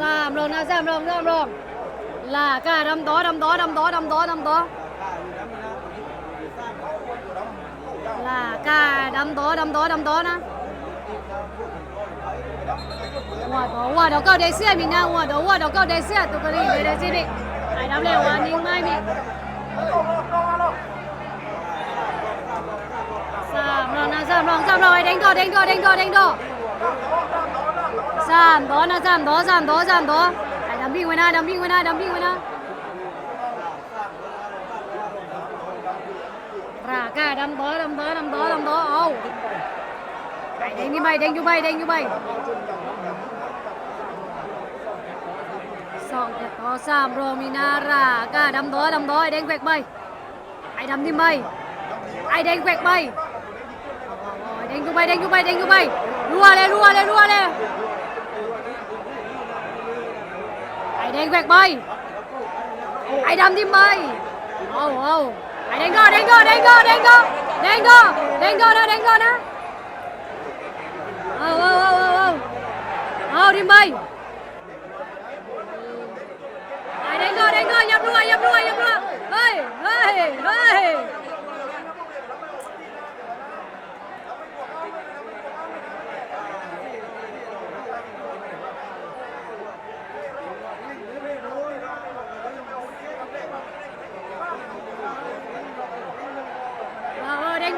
สามรองนะสามรองสามรองลากาดำโตดำโตดำโตดำโตดำโตลากาดำโตดำโตดำโตนะว่าดอว่าดอกก็ได้เสียมีนะว่าดอว่าดอกก็ได้เสียตุกรีเลยได้สิบิไอ้ดำเลยว่านิ่งไม่บิสามรองนะสามรองสามรองไอ้เด้งโตเด้งโตเด้งโตเด้งโต สามโดนะสามโดสามโดสามโดไอ้ดำพิงไว้นะดำพิงไว้นะดำพิงไว้นะรากาดำโดดำโดดำโดดำโดเอาไอ้เด้งนี่ใบเด้งอยู่ใบเด้งอยู่ใบสองเจ็ดต่อสามโรมีนารากาดำโดดำโดไอ้เด้งแกวกใบไอ้ดำนี่ใบไอ้เด้งแกวกใบไอ้เด้งอยู่ใบเด้งอยู่ใบเด้งอยู่ใบรัวเลยรัวเลยรัวเลย ไอ้แดงแหวกใบไอ้ดำทิมใบเอาเอาไอ้แดงก็แดงก็แดงก็แดงก็แดงก็แดงก็นะแดงก็นะเอาเอาเอาเอาเอาเอาทิมใบไอ้แดงก็แดงก็ยับรัวยับรัวยับรัวเฮ้ยเฮ้ยเฮ้ยเอาเอาแดง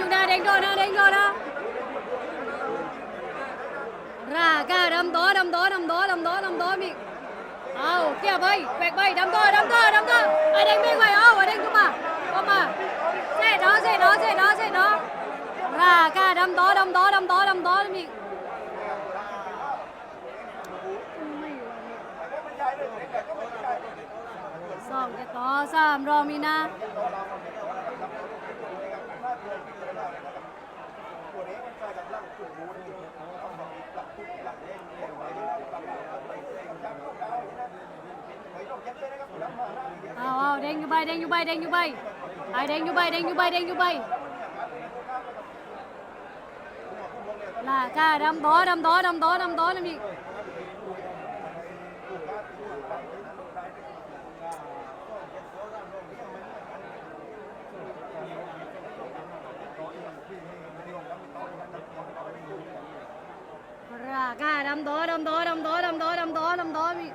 อยู่นะแดงก็นะแดงก็นะรากาดำโตดำโตดำโตดำโตดำโตมีเอาเกี่ยใบแหวกใบดำโตดำโต ดำโตไอ้แดงแหวกใบเอาไอ้แดงเข้ามาเข้ามาเสร็จเนาะเสร็จเนาะเสร็จเนาะเสร็จเนาะรากาดำโตดำโตดำโตดำโตมีสองเจ็ดต่อสามรองมีนาเอาเอาเด้งอยู่ใบเด้งอยู่ใบเด้งอยู่ใบไอเด้งอยู่ใบเด้งอยู่ใบเด้งอยู่ใบลากาดำโตดำโตดำโตดำอีกนะมีรากาดำโตดำโตดำโตดำโตดำโตดำโตมี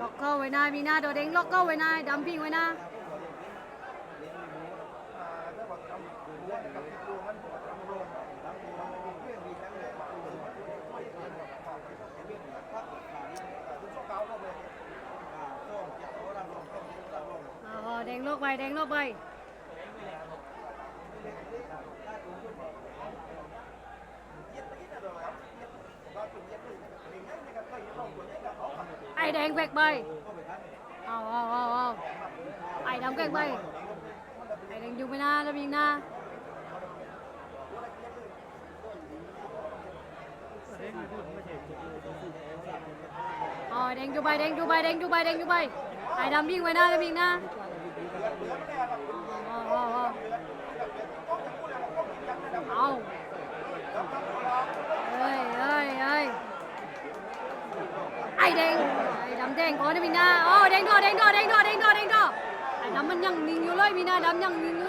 ล็อกเข้าไว้นะมีหน้าตัวเด้งล็อกเข้าไว้นะดัมปิ้งไว้นะเอาเอเด้งล็อกไปเด้งล็อกไป แดงแหวกใบเอาเอาเอาเอาไอ้ดำแกใบไปไอ้แดงอยู่ไม่นานแล้วมีหน้าอ๋อแดงอยู่ไปแดงอยู่ไปแดงอยู่ไปแดงอยู่ไปไอ้ดำวิ่งไว้หน้าแล้วมีหน้าเอาเอาเอาเฮ้ยเฮ้ยเฮ้ย ไอ้แดง ไอ้ดำแดงก่อนนะมีนาโอ้แดงก็แดงก็แดงก็แดงก็แดงก็ไอ้ดำมันยังนิ่งอยู่เลยมีนาดำยังนิ่งอยู่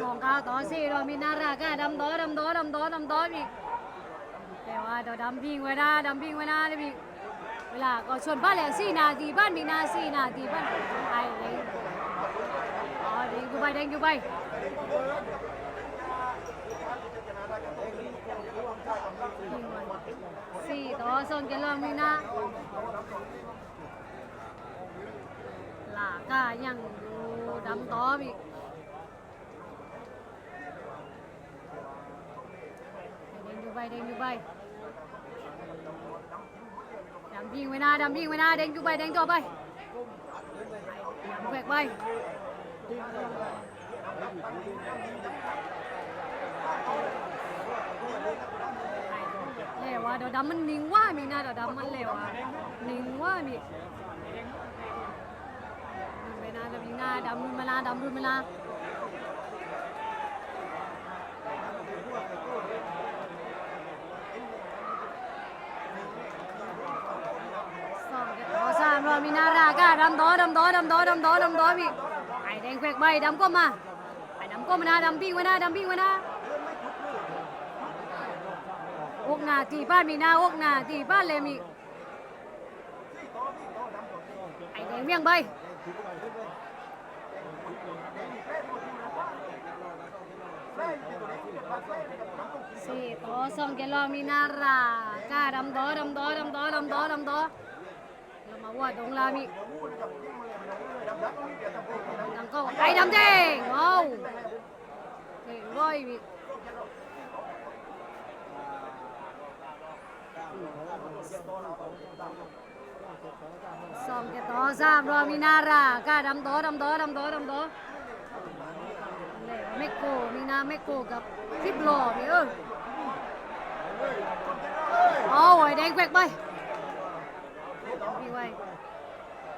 สองเก้าต่อสองเก้าต่อสี่รองมีนารากาดำโตดำโตดำโตดำโตมีกแต่ว่าเดี๋ยวดำพิงไว้นะดำพิงไว้นะเลยมีเวลาก็ชวนบ้านแหละสี่นาทีบ้านมีนาสี่นาทีบ้านไอ้เด้งอ๋อเด้งอยู่ไปเด้งอยู่ไปสี่ต่อส่งกันลองมีนาลาก้ายังอยู่ดำต่อมีเด้งอยู่ไป เด้งอยู่ไปดำวิ่งไว้หน้าดำวิ่งไว้หน้าเด้งอยู่ไปเด้งต่อไปดำแขวกไปเลว่ะเดี๋ยวดำมันนิ่งว่ามีหน้าเดี๋ยวดำมันเลวอะนิ่งว่ามีนิ่งไปหน้าดำวิ่งหน้าดำรุนมาลาดำรุนมาลาสองเจ็ดต่อสา มีนารากาดำต่อดำต่อดำต่อดำต่อดำต่อมีไอ้แดงแขวกไปดำก็มมาไอ้ดำก็มาน้าดำวิ่งไว้น้าดำวิ่งไว้น้าอกนาตีบ้านมีนาอกนาตีบ้านเลยมีไอแดงเมี่ยงใบสี่ต่อสองเกลอมีนารากาดำดอดำดอดำดอดำดอดำดอ มาว่าดงลามีดำก็ไอดำแดงว้าเก่งร้อยมีสองเกต่อสามรอมีนารากาดำโตดำโตดำโตดำโตเล่เมกโกมีนาเมกโกกับทิปโลมีเออเอาไอ้แดงแควกไป พี่ไว้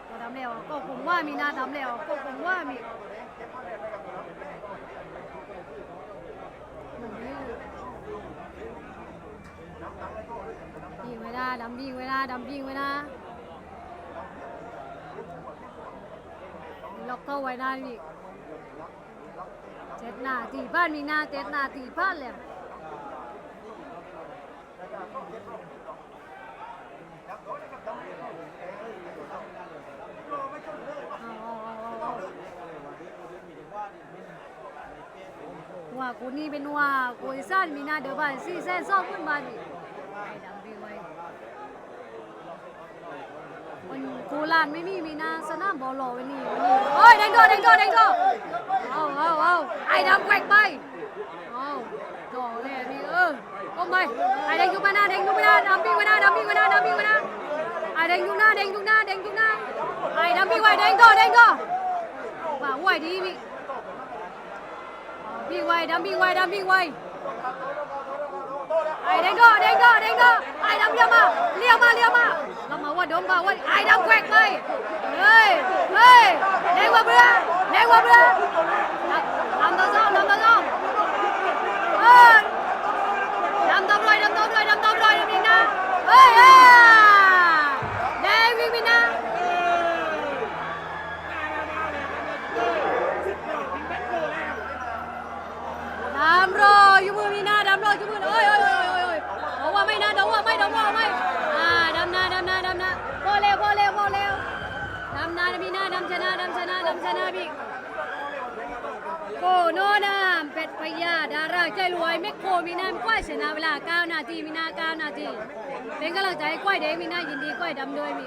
ก็ดำแล้วก็คงว่ามีนาดำแล้วก็คงว่ามียิงไว้นะดำยิงไว้นะดำยิงไว้นะล็อกเข้าไว้ได้พี่เจ็ดนาทีบ้านมีนาเจ็ดนาทีบ้านเลย ว่ากูนี่เป็นว่ากูอีสั้นมีนาเดือบานสี่แสนสองหมื่นบาทนี่ไอ้ดำพี่ไว้วันโคราชไม่มีมีนาสนามบอลโลวันนี้วันนี้โอ้ยแดงโดแดงโดแดงโดเอาเอาเอาไอ้ดำแกว่งไปเอาโดเลย พี่เออก้มไปไอ้แดงยุบมาหน้าแดงยุบมาหน้าดำวิ่งมาหน้าดำวิ่งมาหน้าดำวิ่งมาหน้าไอ้แดงยุบหน้าแดงยุบหน้าแดงยุบหน้าไอ้ดำวิ่งไวแดงโดแดงโดป่าไหวดีพี่วิ่งไวดำวิ่งไวดำวิ่งไวไอ้เด้งก็เด้งก็เด้งก็ไอ้ดำเลี้ยวมาเลี้ยวมาเลี้ยวมาเรามาว่าดมมาว่าไอ้ดำแกวกไปเฮ้ยเฮ้ยเด้งว่าเบื่อเด้งว่าเบื่อ นามีหน้าดำชนะดำชนะดำชนะพี่โกโนนามเป็ดพยาดาราใจรวยเมกโคมีหน้ากว้อยชนะเวลา 9 นาทีมีหน้า9 นาทีเป็นกำลังใจให้กว้อยเด้งมีหน้ายินดีกว้อยดำด้วยมี